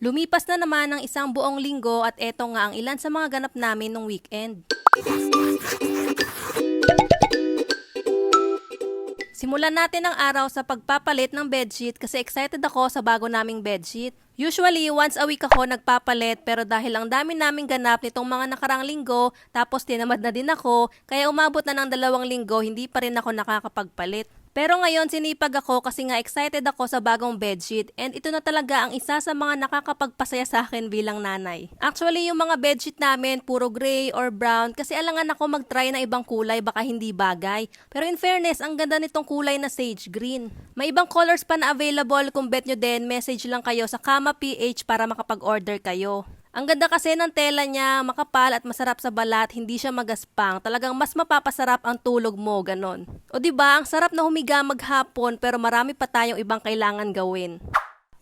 Lumipas na naman ng isang buong linggo at eto nga ang ilan sa mga ganap namin nung weekend. Simulan natin ang araw sa pagpapalit ng bedsheet kasi excited ako sa bago naming bedsheet. Usually, once a week ako nagpapalit pero dahil ang dami naming ganap nitong mga nakarang linggo tapos tinamad na din ako kaya umabot na ng dalawang linggo hindi pa rin ako nakakapagpalit. Pero ngayon sinipag ako kasi nga excited ako sa bagong bedsheet and ito na talaga ang isa sa mga nakakapagpasaya sa akin bilang nanay. Actually yung mga bedsheet namin puro gray or brown kasi alangan ako mag-try na ibang kulay baka hindi bagay. Pero in fairness ang ganda nitong kulay na sage green. May ibang colors pa na available kung bet nyo din message lang kayo sa Kama PH para makapag-order kayo. Ang ganda kasi ng tela niya, makapal at masarap sa balat, hindi siya magaspang. Talagang mas mapapasarap ang tulog mo, ganon. O di ba, ang sarap na humiga maghapon pero marami pa tayong ibang kailangan gawin.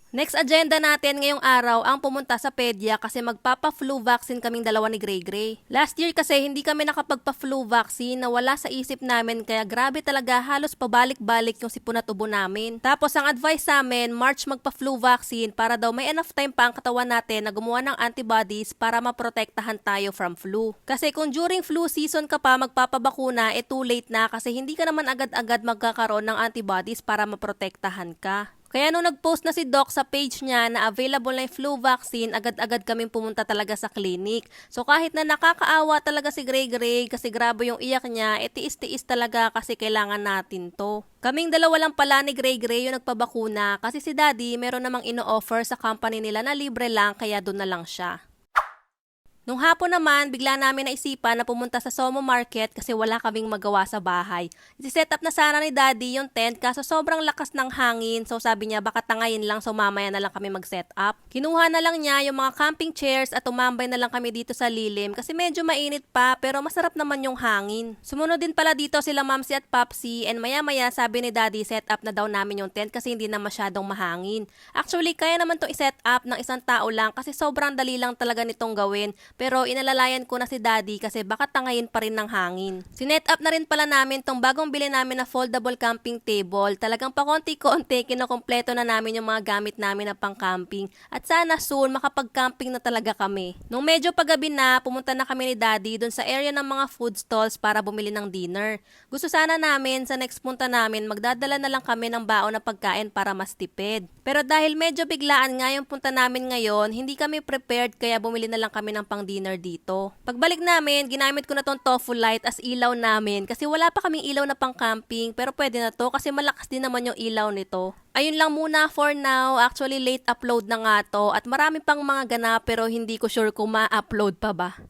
Next agenda natin ngayong araw ang pumunta sa pedya kasi magpapa-flu vaccine kaming dalawa ni Gray Gray. Last year kasi hindi kami nakapagpa-flu vaccine na wala sa isip namin kaya grabe talaga halos pabalik-balik yung sipon at ubo namin. Tapos ang advice sa amin, March magpa-flu vaccine para daw may enough time pa ang katawan natin na gumawa ng antibodies para maprotektahan tayo from flu. Kasi kung during flu season ka pa magpapabakuna, eh too late na kasi hindi ka naman agad-agad magkakaroon ng antibodies para maprotektahan ka. Kaya nung nag-post na si Doc sa page niya na available na yung flu vaccine, agad-agad kaming pumunta talaga sa clinic. So kahit na nakakaawa talaga si Gray Gray kasi grabe yung iyak niya, eh tiis-tiis talaga kasi kailangan natin to. Kaming dalawa lang pala ni Gray Gray yung nagpabakuna kasi si Daddy meron namang ino-offer sa company nila na libre lang kaya doon na lang siya. Nung hapon naman, bigla namin naisipan na pumunta sa Somo Market kasi wala kaming magawa sa bahay. I-set up na sana ni Daddy yung tent kaso sobrang lakas ng hangin so sabi niya baka tangayin lang so mamaya na lang kami mag-set up. Kinuha na lang niya yung mga camping chairs at tumambay na lang kami dito sa lilim kasi medyo mainit pa pero masarap naman yung hangin. Sumunod din pala dito sila Mamsi at Papsi and maya maya sabi ni Daddy set up na daw namin yung tent kasi hindi na masyadong mahangin. Actually kaya naman to i-set up ng isang tao lang kasi sobrang dali lang talaga nitong gawin pero inalalayan ko na si daddy kasi baka tangayin pa rin ng hangin. Sinet up na rin pala namin tong bagong bili namin na foldable camping table. Talagang pakonti-konti kinokompleto na namin yung mga gamit namin na pang camping. At sana soon makapag-camping na talaga kami. Nung medyo paggabi na, pumunta na kami ni daddy dun sa area ng mga food stalls para bumili ng dinner. Gusto sana namin sa next punta namin magdadala na lang kami ng baon na pagkain para mas tipid. Pero dahil medyo biglaan nga yung punta namin ngayon, hindi kami prepared kaya bumili na lang kami ng pang dinner dito. Pagbalik namin, ginamit ko na tong tofu light as ilaw namin kasi wala pa kaming ilaw na pang camping pero pwede na to kasi malakas din naman yung ilaw nito. Ayun lang muna for now. Actually, late upload na nga to at marami pang mga ganap pero hindi ko sure kung ma-upload pa ba.